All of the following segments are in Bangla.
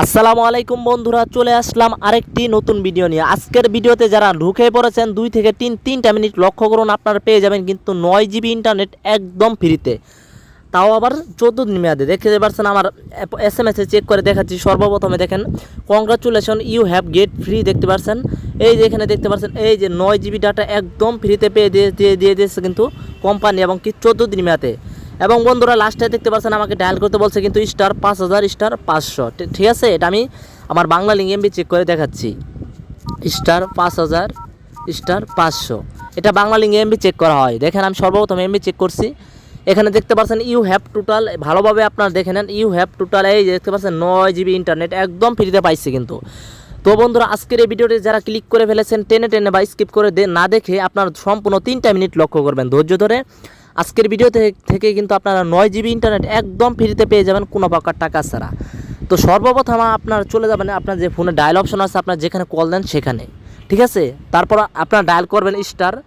আসসালামু আলাইকুম বন্ধুরা, চলে আসলাম আরেকটি নতুন ভিডিও নিয়ে। আজকের ভিডিওতে যারা ঢুকে পড়েছেন, দুই থেকে তিন তিনটা মিনিট লক্ষ্য করুন, আপনারা পেয়ে যাবেন কিন্তু নয় জিবি ইন্টারনেট একদম ফ্রিতে। তাও আবার চোদ্দ দিন মেয়াদে। দেখতে পারছেন আমার এস এম এসে চেক করে দেখাচ্ছি, সর্বপ্রথমে দেখেন congratulation you have get free দেখতে পারছেন এই যে এখানে দেখতে পাচ্ছেন, এই যে নয় জিবি ডাটা একদম ফ্রিতে পেয়ে দিয়ে দিয়ে দিয়ে দিয়েছে কিন্তু কোম্পানি এবং কি চোদ্দ দিন মেয়াদে। এবং বন্ধুরা লাস্টে দেখতে পাচ্ছেন আমাকে ডায়াল করতে বলছে কিন্তু স্টার পাঁচ হাজার স্টার পাঁচশো। ঠিক আছে? এটা আমি আমার বাংলা লিঙ্ক এমবি চেক করে দেখাচ্ছি। স্টার পাঁচ হাজার স্টার পাঁচশো। এটা বাংলা লিঙ্ক এমবি চেক করা হয়। দেখেন, আমি সর্বপ্রথম এমবি চেক করছি। এখানে দেখতে পাচ্ছেন ইউ হ্যাভ টোটাল ভালোভাবে আপনারা দেখে নেন ইউ হ্যাভ টোটাল এই দেখতে পাচ্ছেন, নয় জিবি ইন্টারনেট একদম ফ্রিতে পাইছে কিন্তু। তো বন্ধুরা, আজকের এই ভিডিওটি যারা ক্লিক করে ফেলেছেন টেনে টেনে বা স্কিপ করে না দেখে আপনার সম্পূর্ণ তিনটা মিনিট লক্ষ্য করবেন। ধৈর্য ধরে আজকের ভিডিও থেকে- কিন্তু আপনারা নয় জিবি ইন্টারনেট একদম ফ্রিতে পেয়ে যাবেন কোনো প্রকার টাকা ছাড়া। তো সর্বপ্রথম আপনার চলে যাবেন, আপনার যে ফোনে ডায়াল অপশন আছে, আপনার যেখানে কল দেন সেখানে। ঠিক আছে? তারপর আপনার ডায়াল করবেন স্টার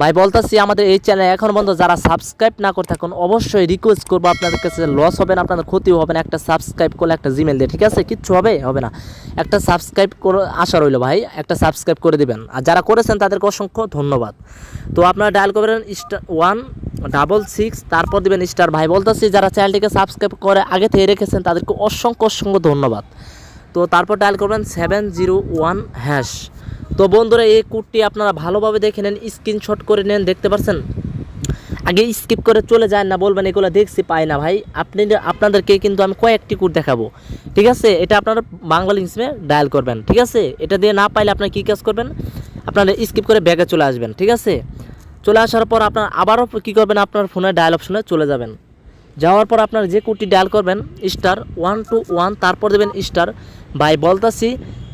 ভাই, বলতেছি আমাদের এই চ্যানেলে এখন পর্যন্ত যারা সাবস্ক্রাইব না করে থাকুন, অবশ্যই রিকোয়েস্ট করব আপনাদের কাছে লস হবে না, আপনাদের ক্ষতিও হবে না, একটা সাবস্ক্রাইব করলে একটা জিমেল দিয়ে, ঠিক আছে? কিচ্ছু হবে হবে না। একটা সাবস্ক্রাইব করে আশা রইল ভাই, একটা সাবস্ক্রাইব করে দিবেন। আর যারা করেছেন, তাদেরকে অসংখ্য ধন্যবাদ। তো আপনারা ডায়াল করবেন স্টার ওয়ান ডাবল সিক্স তারপর দেবেন স্টার ভাই। বলতেছি যারা চ্যানেলটিকে সাবস্ক্রাইব করে আগে থেকে রেখেছেন, তাদেরকে অসংখ্য অসংখ্য ধন্যবাদ। তো তারপর ডায়াল করবেন সেভেন জিরো ওয়ান হ্যাশ তো বন্ধুরা, এই কোডটি আপনারা ভালোভাবে দেখে নেন স্ক্রিনশট করে নেন, দেখতে পাচ্ছেন আগে স্কিপ করে চলে যায় না, বলবেন এগুলো দেখছি, পাই না ভাই। আপনি আপনাদেরকে কিন্তু আমি কয়েকটি কোড দেখাবো। ঠিক আছে? এটা আপনারা বাংলা লিঙ্কসে ডায়াল করবেন, ঠিক আছে? এটা দিয়ে না পাইলে আপনারা কী কাজ করবেন? আপনারা স্কিপ করে ব্যাগে চলে আসবেন, ঠিক আছে? চলে আসার পর আপনার আবারও কী করবেন? আপনার ফোনে ডায়াল অপশনে চলে যাবেন। যাওয়ার পর আপনার যে কোডটি ডায়াল করবেন স্টার ওয়ান টু ওয়ান তারপর দেবেন স্টার ভাই বলতাছি।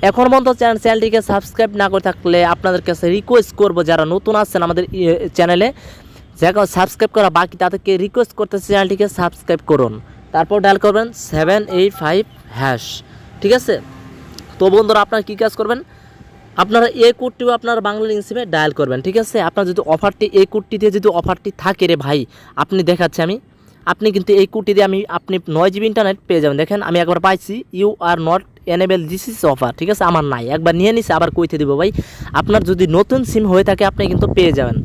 এখন পর্যন্ত চ্যানেল চ্যানেলটিকে সাবস্ক্রাইব না করে থাকলে আপনাদের কাছে রিকোয়েস্ট করব যারা নতুন আসছেন আমাদের চ্যানেলে। যারা সাবস্ক্রাইব করা বাকি, তাদেরকে রিকোয়েস্ট করতে চ্যানেলটিকে সাবস্ক্রাইব করুন। তারপর ডায়াল করবেন সেভেন এইট ফাইভ হ্যাশ ঠিক আছে? তো বন্ধুরা, আপনারা কী কাজ করবেন? আপনারা এই কোডটিও আপনার বাংলা লিঙ্ক ডায়াল করবেন। ঠিক আছে? আপনার যদি অফারটি এই কোডটিতে যদি অফারটি থাকে রে ভাই, আপনি দেখাচ্ছি আমি। আপনি কিন্তু এই কোডটি দিয়ে আমি আপনি নয় জিবি ইন্টারনেট পেয়ে যাবেন। দেখেন, আমি একবার পাইছি you are not enable this is offer ঠিক আছে? আমার নাই। একবার নিয়ে নিছে, আবার কইতে দিব, ভাই। আপনার যদি নতুন সিম হয়ে থাকে, আপনি কিন্তু পেয়ে যাবেন।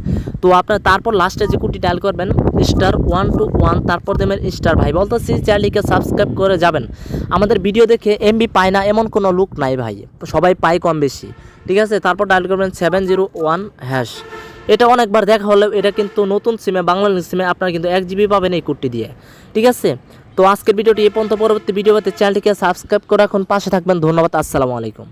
তো আপনার তারপর লাস্টে যে কোডটি ডায়াল করবেন স্টার ওয়ান টু ওয়ান তারপর দেবেন স্টার ভাই। বলতেছি, চ্যানেলটিকে সাবস্ক্রাইব করে যাবেন। আমাদের ভিডিও দেখে এমবি পায় না, এমন কোনো লুক নাই, ভাই। সবাই পায় কম বেশি, ঠিক আছে? তারপর ডায়াল করবেন সেভেন জিরো ওয়ান হ্যাশ এটা অনেকবার দেখা হলেও এটা কিন্তু নতুন সিমে বাংলা সিমে আপনারা কিন্তু এক জিবি পাবেন এই কোডটি দিয়ে। ঠিক আছে? তো আজকের ভিডিওটি এ পর্যন্ত, পরবর্তী ভিডিওতে চ্যানেলটিকে সাবস্ক্রাইব করে এখন পাশে থাকবেন, ধন্যবাদ, আসসালামু আলাইকুম।